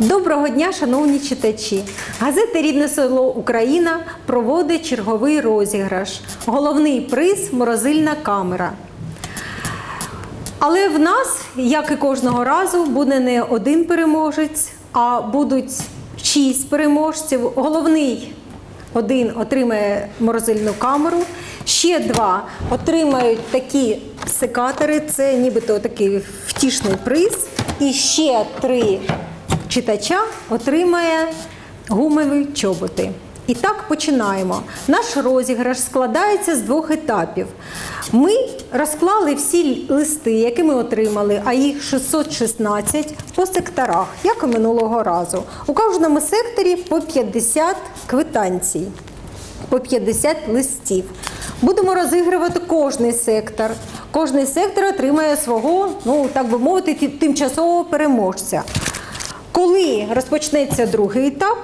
Доброго дня, шановні читачі! Газета Рідне село Україна проводить черговий розіграш. Головний приз морозильна камера. Але в нас, як і кожного разу, буде не один переможець, а будуть шість переможців. Головний один отримає морозильну камеру, ще два отримають такі секатори, це нібито такий втішний приз. І ще три читача отримає гумові чоботи. І так починаємо. Наш розіграш складається з двох етапів. Ми розклали всі листи, які ми отримали, а їх 616 по секторах, як і минулого разу. У кожному секторі по 50 квитанцій, по 50 листів. Будемо розігрувати кожний сектор. Кожний сектор отримає свого, ну так би мовити, тимчасового переможця. Коли розпочнеться другий етап,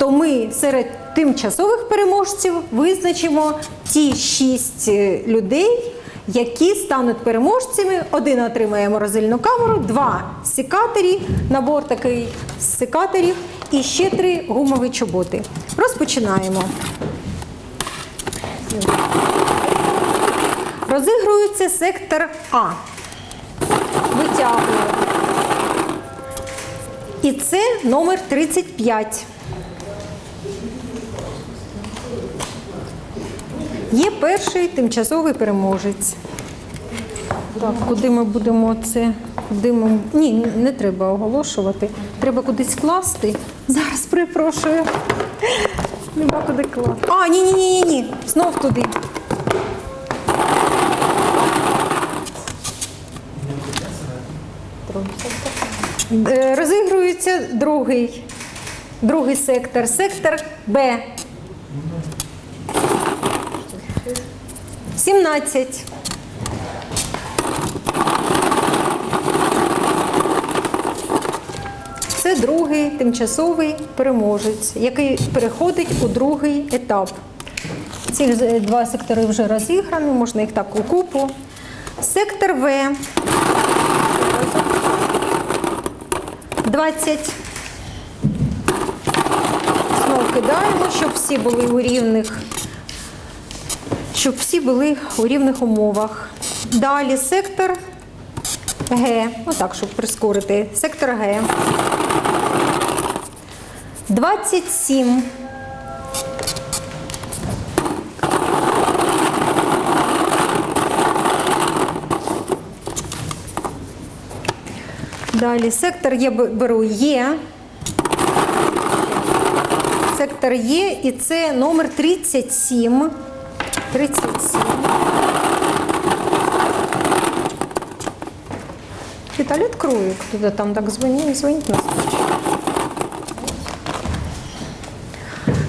то ми серед тимчасових переможців визначимо ті шість е, людей, які стануть переможцями. Один отримає морозильну камеру, два секаторі, набор такий з секаторів і ще три гумові чоботи. Розпочинаємо. Розігрується сектор А. Витягуємо. І це номер 35. Є перший тимчасовий переможець. Так, куди ми будемо це? Куди ми... Ні, не треба оголошувати. Треба кудись класти. Зараз перепрошую. Нема куди класти. А, ні, ні, ні, ні, ні. Знов туди. Е, Розігрується другий, другий сектор. Сектор Б. 17. Це другий тимчасовий переможець, який переходить у другий етап. Ці два сектори вже розіграні, можна їх так у купу. Сектор В. 20. Знову кидаємо, щоб всі були у рівних, щоб всі були у рівних умовах. Далі сектор Г. Отак, щоб прискорити. Сектор Г. 27. Далі сектор Є беру Є. Сектор Є і це номер 37. 37. Виталий, открою, кто-то там так звонит, звонит нас.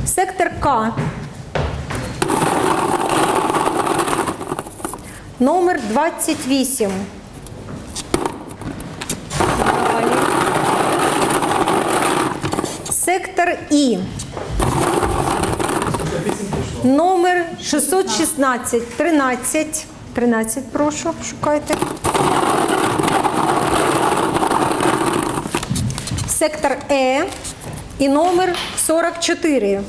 Сектор К. Номер 28. Далі. Сектор І. Номер 616. 13. 13, прошу, шукайте. Сектор Е і номер 44.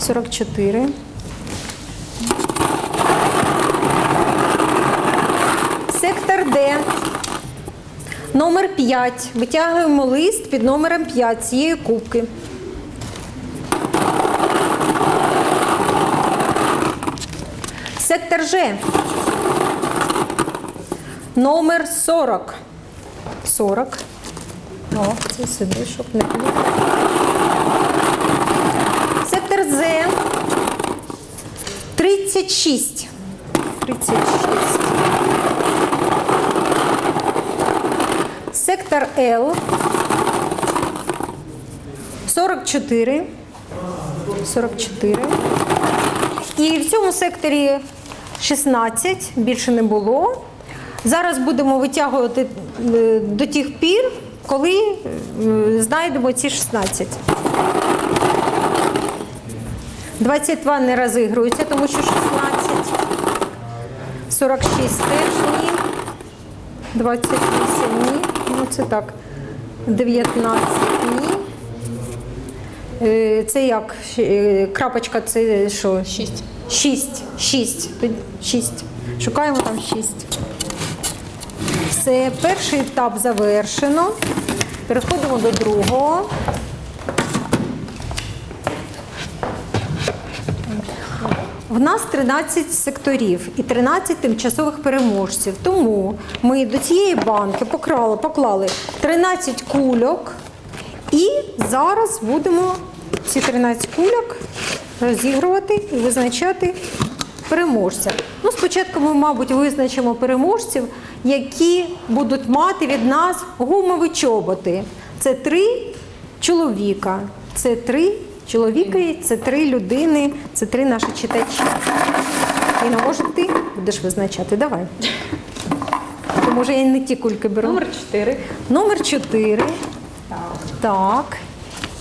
44. Сектор Д. Номер 5. Витягуємо лист під номером 5 цієї кубки. Сектор Ж. Номер 40. 40. О, це сюди, щоб не плутати. Сектор З. 36. 36. Сектор Л. 44. 44. І в цьому секторі 16, більше не було. Зараз будемо витягувати е, до тих пір, коли е, знайдемо ці 16. 22 не розігруються, тому що 16. 46 теж ні. 28 ні ну це так, 19 днів. Е, це як е, крапочка, це що? Шість. Шість. Шість. Шість. Шукаємо там шість. Все, перший етап завершено. Переходимо до другого. В нас 13 секторів і 13 тимчасових переможців. Тому ми до цієї банки покрали, поклали 13 кульок. І зараз будемо ці 13 кульок розігрувати і визначати переможця. Ну, спочатку ми, мабуть, визначимо переможців, які будуть мати від нас гумові чоботи. Це три чоловіка. Це три чоловіки, це три людини, це три наші читачі. Іна, може ти будеш визначати? Давай. Тому що я не ті кульки беру. Номер 4. Номер 4. Так.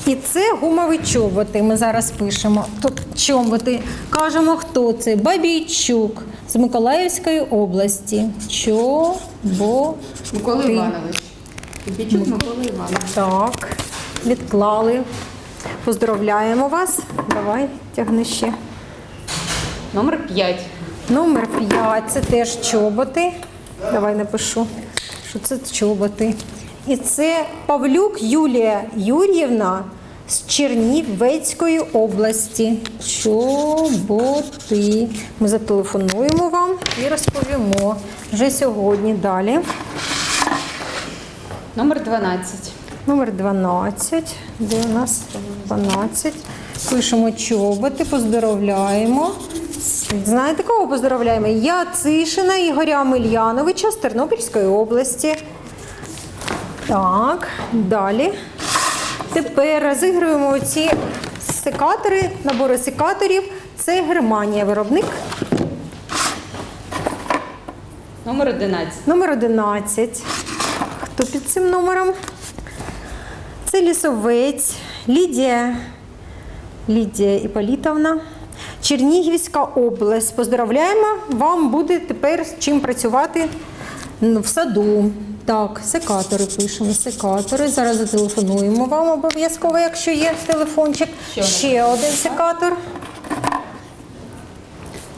І це гумові чоботи. Ми зараз пишемо. Тут чоботи. Кажемо, хто це? Бабійчук з Миколаївської області. Чоботи. Микола Іванович. Бічук Микола Іванович. Так. Відклали. Поздравляємо вас. Давай, тягни ще. Номер 5. Номер 5 це теж чоботи. Давай напишу, що це чоботи. І це Павлюк Юлія Юр'ївна з Чернівецької області. Чоботи. Ми зателефонуємо вам і розповімо вже сьогодні. Далі. Номер 12. Номер 12. Де у нас 12? Пишемо чоботи, поздоровляємо. Знаєте, кого поздоровляємо? Яцишина Ігоря Мильяновича з Тернопільської області. Так, далі. Тепер розігруємо ці секатори, набори секаторів. Це Германія, виробник. Номер 11. Номер 11. Хто під цим номером? Це лісовець Лідія. Лідія Іполітовна. Чернігівська область. Поздравляємо! Вам буде тепер з чим працювати в саду. Так, секатори пишемо. Секатори. Зараз зателефонуємо вам обов'язково, якщо є телефончик. Ще один. Ще один секатор.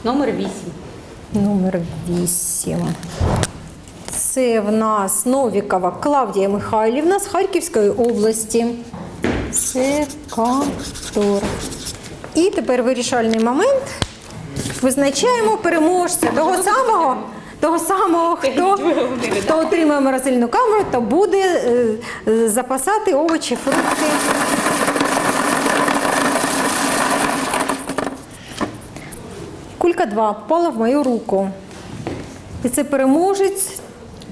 Номер 8. Номер 8. Це в нас Новікова Клавдія Михайлівна з Харківської області. Секатор. І тепер вирішальний момент. Визначаємо переможця того самого, того самого, хто, хто отримає морозильну камеру та буде е, запасати овочі, фрукти. Кулька 2 попала в мою руку. І це переможець.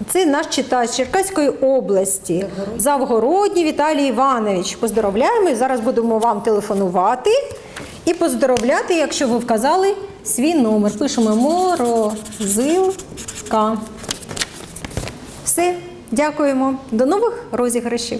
Це наш читач Черкаської області. Завгородній Віталій Іванович. Поздоровляємо і зараз будемо вам телефонувати і поздоровляти, якщо ви вказали свій номер. Пишемо морозилка. Все, дякуємо. До нових розіграшів.